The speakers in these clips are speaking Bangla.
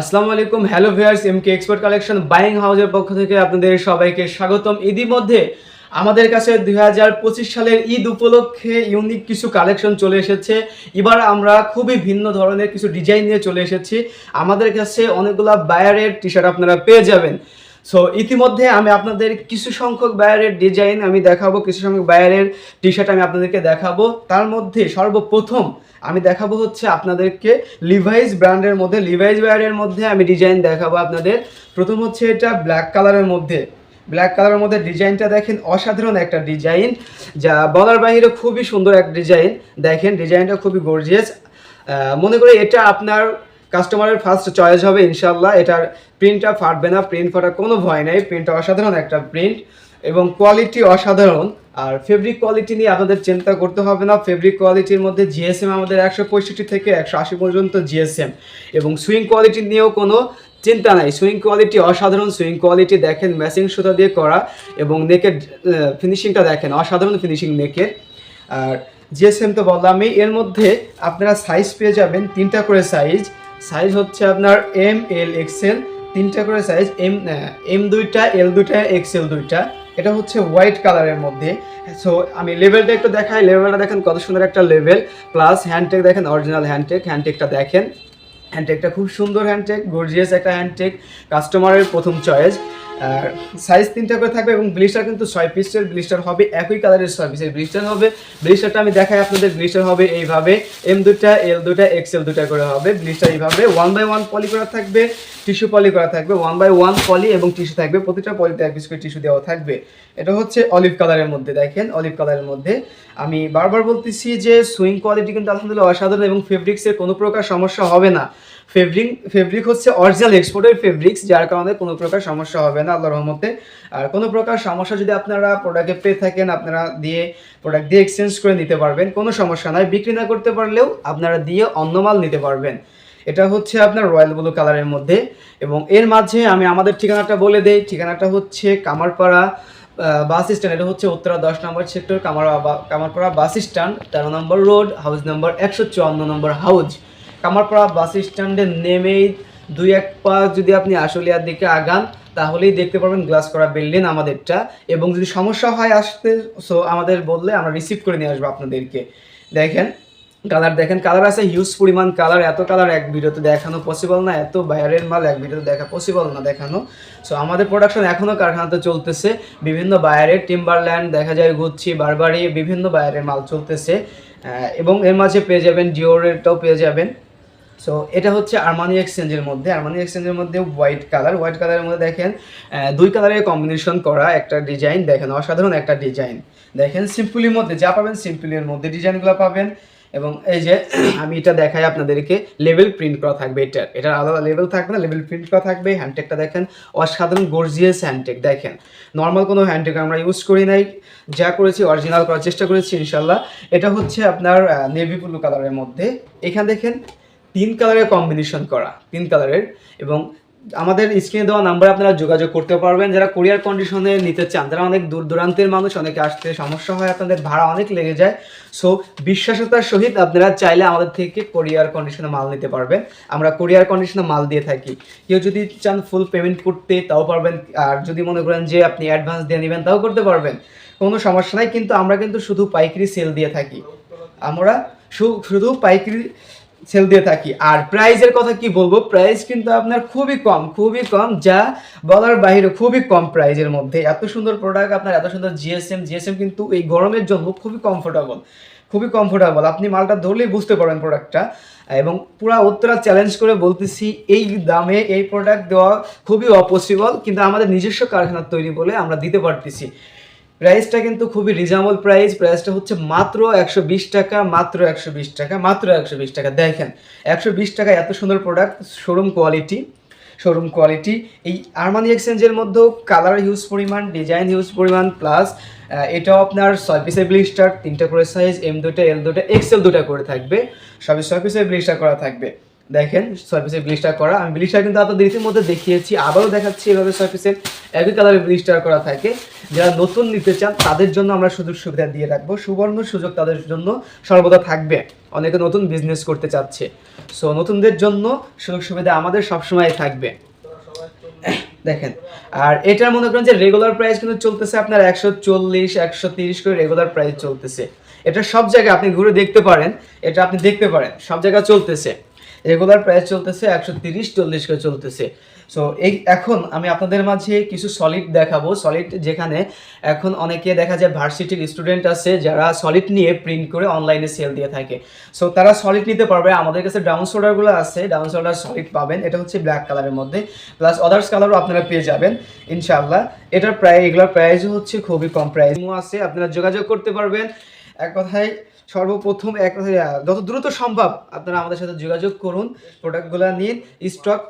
আসসালামু আলাইকুম। Hello viewers M K expert collection buying হাউসের পক্ষ থেকে আপনাদের সবাইকে স্বাগতম। ইতিমধ্যে আমাদের কাছে দুই হাজার পঁচিশ সালের ঈদ উপলক্ষে ইউনিক কিছু কালেকশন চলে এসেছে। এবার আমরা খুবই ভিন্ন ধরনের কিছু ডিজাইন নিয়ে চলে এসেছি। আমাদের কাছে অনেকগুলা বায়ারের টি শার্ট আপনারা পেয়ে যাবেন। সো ইতিমধ্যে আমি আপনাদের কিছু সংখ্যক বায়ারের ডিজাইন আমি দেখাবো, কিছু সংখ্যক বায়ারের টি শার্ট আমি আপনাদেরকে দেখাবো। তার মধ্যে সর্বপ্রথম আমি দেখাবো হচ্ছে আপনাদেরকে লিভাইস ব্র্যান্ডের মধ্যে লিভাইস বায়ারের মধ্যে আমি ডিজাইন দেখাবো আপনাদের। প্রথম হচ্ছে এটা ব্ল্যাক কালারের মধ্যে। ব্ল্যাক কালারের মধ্যে ডিজাইনটা দেখেন, অসাধারণ একটা ডিজাইন যা বলার বাইরে খুবই সুন্দর এক ডিজাইন দেখেন ডিজাইনটা খুবই গর্জিয়াস মনে করি এটা আপনার কাস্টমারের ফার্স্ট চয়েস হবে ইনশাল্লাহ এটার প্রিন্টটা ফাটবে না প্রিন্ট ফাটার কোনো ভয় নেই। প্রিন্টটা অসাধারণ একটা প্রিন্ট এবং কোয়ালিটি অসাধারণ। আর ফেব্রিক কোয়ালিটি নিয়ে আপনাদের চিন্তা করতে হবে না। ফেব্রিক কোয়ালিটির মধ্যে জিএসএম আমাদের একশো পঁয়ষট্টি থেকে একশো আশি পর্যন্ত জিএসএম এবং সুইং কোয়ালিটি নিয়েও কোনো চিন্তা নাই। সুইং কোয়ালিটি অসাধারণ। সুইং কোয়ালিটি দেখেন ম্যাচিং সুতা দিয়ে করা এবং নেকের ফিনিশিংটা দেখেন, অসাধারণ ফিনিশিং নেকের আর জিএসএম তো বললামই, এর মধ্যে আপনারা সাইজ পেয়ে যাবেন তিনটা করে সাইজ সাইজ হচ্ছে আপনার এম এল এক্সেল তিনটা করে সাইজ এম এম দুইটা এল দুইটা এক্সেল দুইটা। এটা হচ্ছে হোয়াইট কালারের মধ্যে। সো আমি লেভেলটা একটু দেখাই। লেভেলটা দেখেন কত সুন্দর একটা লেভেল প্লাস হ্যান্ডটেক দেখেন অরিজিনাল হ্যান্ডটেক হ্যান্ডটেকটা দেখেন। হ্যান্ডটেকটা খুব সুন্দর হ্যান্ডটেক গর্জিয়াস একটা হ্যান্ডটেক কাস্টমারের প্রথম চয়েস সাইজ তিনটা করে থাকবে এবং ব্লিস্টার কিন্তু ছয় পিসের ব্লিস্টার হবে, একই কালারের ছয় পিসের ব্লিস্টার হবে। ব্লিস্টারটা আমি দেখাই আপনাদের ব্লিস্টার হবে এইভাবে এম দুটা এল দুটা এক্সেল দুটা করে হবে। ব্লিস্টার এইভাবে ওয়ান বাই ওয়ান পলি করা থাকবে টিস্যু পলি করা থাকবে ওয়ান বাই ওয়ান পলি এবং টিস্যু থাকবে, প্রতিটা পলিতে এক পিস করে টিস্যু দেওয়া থাকবে। এটা হচ্ছে অলিভ কালারের মধ্যে, দেখেন অলিভ কালারের মধ্যে। আমি বারবার বলতেছি যে সুইং কোয়ালিটি কিন্তু আলহামদুলিল্লাহ অসাধারণ এবং ফেব্রিক্সের কোনো প্রকার সমস্যা হবে না। ফেব্রিক ফেব্রিক হচ্ছে অরিজিনাল এক্সপোর্টের ফেব্রিক্স যার কারণে কোনো প্রকার সমস্যা হবে না, আল্লাহর রহমতে। আর কোনো প্রকার সমস্যা যদি আপনারা প্রোডাক্টে পেয়ে থাকেন, আপনারা দিয়ে প্রোডাক্ট দিয়ে এক্সচেঞ্জ করে নিতে পারবেন, কোনো সমস্যা নয় বিক্রি না করতে পারলেও আপনারা দিয়ে অন্য মাল নিতে পারবেন। এটা হচ্ছে আপনার রয়্যাল ব্লু কালারের মধ্যে। এবং এর মাঝে আমি আমাদের ঠিকানাটা বলে দেই। ঠিকানাটা হচ্ছে কামারপাড়া বাস স্ট্যান্ড এটা হচ্ছে উত্তরা দশ নম্বর সেক্টর কামার কামারপাড়া বাস স্ট্যান্ড তেরো নম্বর রোড হাউস নম্বর একশো চুয়ান্ন নম্বর হাউস কামারপাড়া বাস স্ট্যান্ডে নেমেই দুই এক পা যদি আপনি আশুলিয়ার দিকে আগান, তাহলেই দেখতে পারবেন গ্লাস করা বিল্ডিং আমাদেরটা। এবং যদি সমস্যা হয় আসতে সো আমাদের বললে আমরা রিসিভ করে নিয়ে আসব আপনাদেরকে। দেখেন কালার দেখেন কালার আছে হিউজ পরিমাণ কালার এত কালার এক ভিডিওতে দেখানো পসিবল না, এত বাইরের মাল এক ভিডিওতে দেখা পসিবল না দেখানো। সো আমাদের প্রোডাকশন এখনও কারখানাতে চলতেছে, বিভিন্ন বায়ারের টিম্বারল্যান্ড দেখা যায় গুচ্ছি, বারবারি, বিভিন্ন বায়ারের মাল চলতেছে। এবং এর মাঝে পেয়ে যাবেন জিওরেরটাও পেয়ে যাবেন। সো এটা হচ্ছে আরমানি এক্সচেঞ্জের মধ্যে। আরমানি এক্সচেঞ্জের মধ্যে হোয়াইট কালার হোয়াইট কালারের মধ্যে দেখেন দুই কালারের কম্বিনেশন করা একটা ডিজাইন দেখেন অসাধারণ একটা ডিজাইন দেখেন সিম্পলির মধ্যে, যা পাবেন সিম্পলির মধ্যে ডিজাইনগুলো পাবেন। এবং এই যে, আমি এটা দেখাই আপনাদেরকে লেভেল প্রিন্ট করা থাকবে এটার এটার আলাদা লেভেল থাকবে না লেভেল প্রিন্ট করা থাকবে। হ্যান্ডটেকটা দেখেন, অসাধারণ গর্জিয়াস হ্যান্ডটেক দেখেন নর্মাল কোনো হ্যান্ডটেক আমরা ইউজ করি নাই। যা করেছি অরিজিনাল করার চেষ্টা করেছি ইনশাল্লাহ এটা হচ্ছে আপনার নেভি ব্লু কালারের মধ্যে। এখানে দেখেন তিন কালারের কম্বিনেশন করা, তিন কালারের। এবং আমাদের স্ক্রিনে দেওয়া নাম্বারে আপনারা যোগাযোগ করতে পারবেন। যারা কোরিয়ার কন্ডিশনে নিতে চান, যারা অনেক দূর দূরান্তের মানুষ, অনেকে আসতে সমস্যা হয়, আপনাদের ভাড়া অনেক লেগে যায়। সো বিশ্বাসতার সহিত আপনারা চাইলে আমাদের থেকে কোরিয়ার কন্ডিশনে মাল নিতে পারবেন। আমরা কোরিয়ার কন্ডিশনে মাল দিয়ে থাকি। কেউ যদি চান ফুল পেমেন্ট করতে, তাও পারবেন। আর যদি মনে করেন যে আপনি অ্যাডভান্স দিয়ে নেবেন, তাও করতে পারবেন। কোনো সমস্যা নাই, কিন্তু আমরা কিন্তু শুধু পাইকারি সেল দিয়ে থাকি। আমরা শুধু পাইকারি সেল দিয়ে থাকি। আর প্রাইসের কথা কি বলব? প্রাইস কিন্তু আপনার খুবই কম খুবই কম, যা বলার বাইরে খুবই কম প্রাইজের মধ্যে। এত সুন্দর প্রোডাক্ট আপনার এত সুন্দর জিএসএম জিএসএম কিন্তু এই গরমের জন্য খুবই কমফোর্টেবল খুবই কমফোর্টেবল আপনি মালটা ধরলেই বুঝতে পারবেন প্রোডাক্টটা এবং পুরা উত্তরা চ্যালেঞ্জ করে বলতেছি, এই দামে এই প্রোডাক্ট দেওয়া খুবই অপসিবল কিন্তু আমাদের নিজস্ব কারখানার তৈরি বলে আমরা দিতে পারতেছি। প্রাইসটা কিন্তু খুবই রিজনেবল প্রাইস প্রাইসটা হচ্ছে মাত্র একশো বিশ টাকা, মাত্র একশো বিশ টাকা, মাত্র একশো বিশ টাকা। দেখেন, একশো বিশ টাকা এত সুন্দর product showroom quality showroom quality এই আরমানি এক্সচেঞ্জের মধ্যেও কালার হিউজ পরিমাণ ডিজাইন হিউজ পরিমাণ প্লাস এটাও আপনার পিসের ব্লিস্টার তিনটা করে সাইজ এম দুটা এল দুটা এক্সেল দুটা করে থাকবে। সবই পিসের ব্লিস্টার করা থাকবে। দেখেন পিসের ব্লিস্টার করা। আমি ব্লিস্টার কিন্তু আপনাদের ইতিমধ্যে দেখিয়েছি, আবারও দেখাচ্ছি এভাবে পিসের একই কালারের ব্লিস্টার করা থাকে। যারা নতুন নিতে চান, তাদের জন্য আমরা সুযোগ সুবিধা দিয়ে রাখব, সুবর্ণ সুযোগ তাদের জন্য সর্বদা থাকবে। অনেকে নতুন বিজনেস করতে চাচ্ছে। সো নতুনদের জন্য সুযোগ সুবিধা আমাদের সবসময় থাকবে। দেখেন, আর এটার মনে করেন যে রেগুলার প্রাইস কিন্তু চলতেছে আপনার একশো চল্লিশ, একশো তিরিশ করে রেগুলার প্রাইস চলতেছে। এটা সব জায়গায় আপনি ঘুরে দেখতে পারেন, এটা আপনি দেখতে পারেন, সব জায়গায় চলতেছে। রেগুলার প্রাইস চলতেছে, একশো তিরিশ, চল্লিশ করে চলতেছে। সো এই এখন আমি আপনাদের মাঝে কিছু সলিড দেখাবো। সলিড যেখানে এখন অনেকে দেখা যায় ভার্সিটির স্টুডেন্ট আছে, যারা সলিড নিয়ে প্রিন্ট করে অনলাইনে সেল দিয়ে থাকে। সো তারা সলিড নিতে পারবে। আমাদের কাছে ডাউন সোডারগুলো আছে ডাউন শোল্ডার সলিড পাবেন। এটা হচ্ছে ব্ল্যাক কালারের মধ্যে। প্লাস আদার্স কালারও আপনারা পেয়ে যাবেন, ইনশাআল্লাহ। এটার প্রায়, এগুলোর প্রাইসও হচ্ছে খুবই কম। প্রাইস আছে, আপনারা যোগাযোগ করতে পারবেন। এক কথায় সর্বপ্রথম এক কথায় যত দ্রুত সম্ভব আপনারা আমাদের সাথে যোগাযোগ করুন, প্রোডাক্টগুলো নিন স্টক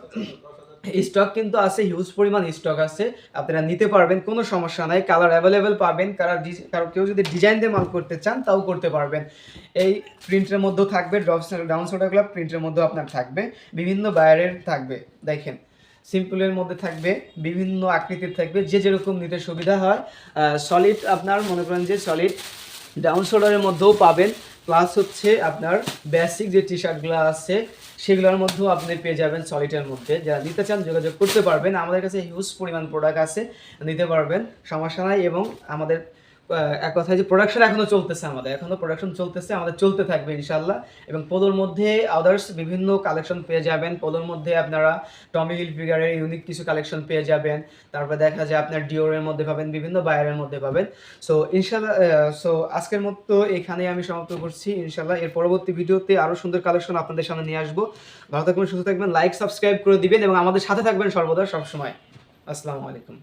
স্টক কিন্তু আছে হিউজ পরিমাণ স্টক আছে, আপনারা নিতে পারবেন, কোনো সমস্যা নাই কালার অ্যাভেলেবেল পাবেন কালার কারও কেউ যদি ডিজাইন দিয়ে মাল করতে চান, তাও করতে পারবেন। এই প্রিন্টের মধ্যেও থাকবে ডাউন সোডাগুলো প্রিন্টের মধ্যেও আপনার থাকবে, বিভিন্ন বায়ারের থাকবে, দেখেন। সিম্পলের মধ্যে থাকবে, বিভিন্ন আকৃতির থাকবে, যে যেরকম নিতে সুবিধা হয় সলিড আপনার, মনে করেন যে সলিড ডাউন শোল্ডারের মধ্যেও পাবেন। প্লাস হচ্ছে আপনার বেসিক যে টি শার্টগুলো আছে, সেগুলোর মধ্যেও আপনি পেয়ে যাবেন সলিটের মধ্যে। যারা নিতে চান, যোগাযোগ করতে পারবেন। আমাদের কাছে হিউজ পরিমাণ প্রোডাক্ট আছে, নিতে পারবেন। সমস্যা নাই এবং আমাদের এক কথায় যে প্রোডাকশন এখনও চলতেছে আমাদের, এখনও প্রোডাকশন চলতেছে, আমাদের চলতে থাকবে ইনশাল্লাহ এবং পোলোর মধ্যে আদার্স বিভিন্ন কালেকশন পেয়ে যাবেন। পোলোর মধ্যে আপনারা টমি হিল ফিগারের ইউনিক কিছু কালেকশন পেয়ে যাবেন। তারপরে দেখা যায় আপনার ডিওরের মধ্যে পাবেন, বিভিন্ন বায়ারের মধ্যে পাবেন। সো ইনশাল্লাহ সো আজকের মতো এখানে আমি সমাপ্ত করছি ইনশাল্লাহ এর পরবর্তী ভিডিওতে আরও সুন্দর কালেকশন আপনাদের সামনে নিয়ে আসব। ভালো থাকবেন, সুস্থ থাকবেন লাইক সাবস্ক্রাইব করে দিবেন এবং আমাদের সাথে থাকবেন সর্বদা সবসময়। আসসালামু আলাইকুম।